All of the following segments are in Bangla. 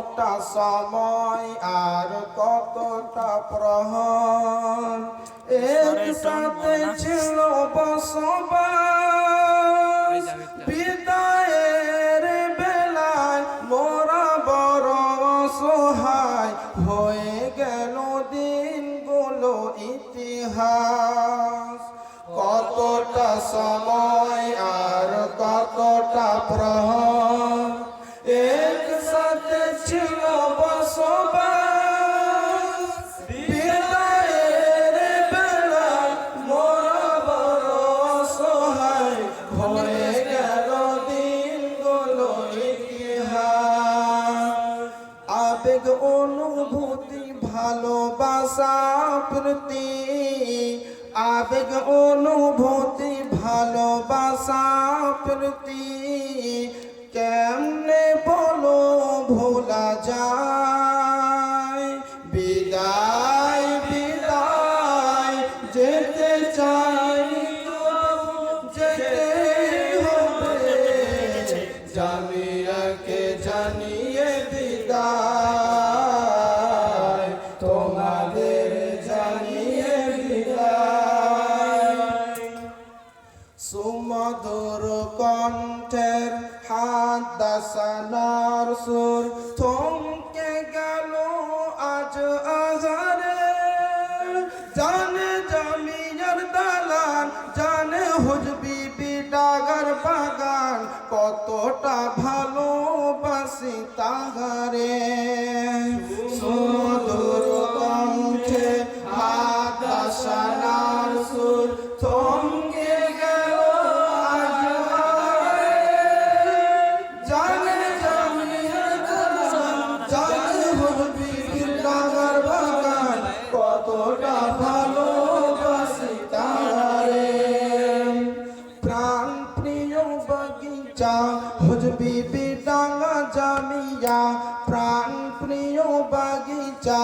কতটা সময় আর কতটা প্রহর? একসাথে ছিল বসবাস। বিদায়ের বেলায় মোরা বড় সহায় হয়ে গেল দিনগুলো ইতিহাস। কতটা সময় আর কতটা প্রহর? অনুভূতি, ভালোবাসা প্রতি আবেগ, অনুভূতি, ভালোবাসা প্রতি কেমনে বলো ভোলা যায়? বিদায় বিদায়, যেতে চাই যেতে হবে। জামিয়াকে তোমাদের জানিয়ে বিদায়। সুমধুর কণ্ঠের হাত দাসানার আজ আহারে জানে জামিয়ার দালান, জানে হুজবি বিডাগার বাগান, কতটা ভালোবাসি তাহারে। বাগিচা হুজবি বিডাঙ্গা জামিয়া প্রাণ প্রিয় বাগিচা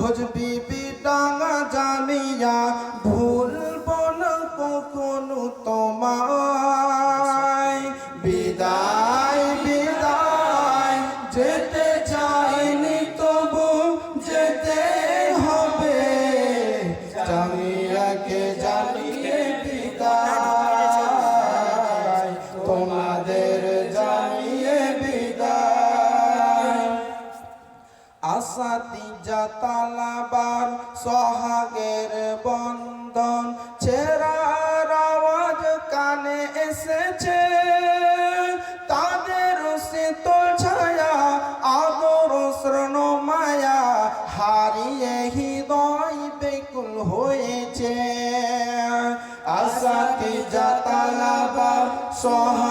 হুজবি বিডাঙ্গা জামিয়া জাতালাবার সোহাগের বন্ধন, ছেড়ার আওয়াজ কানে এসেছে। তাদের শীতল ছায়া, আদর শ্রণ মায়া, হারিয়ে হৃদয় বেকুল হয়েছে। আসাতি জাতালাবার সোহাগের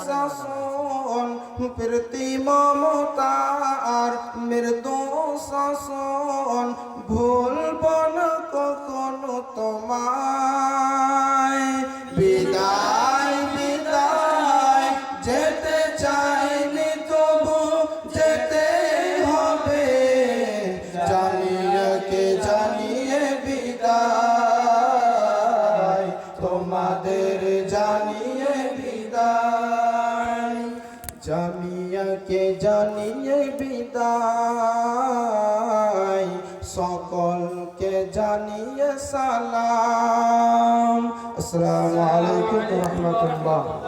শাসন প্রীতি মমতা আর মৃদু শাসন ভুলব না কখনো তোমায় বিদায়। সকলকে জানিয়ে সালাম। আসসালামু আলাইকুম রহমতুল্লাহ।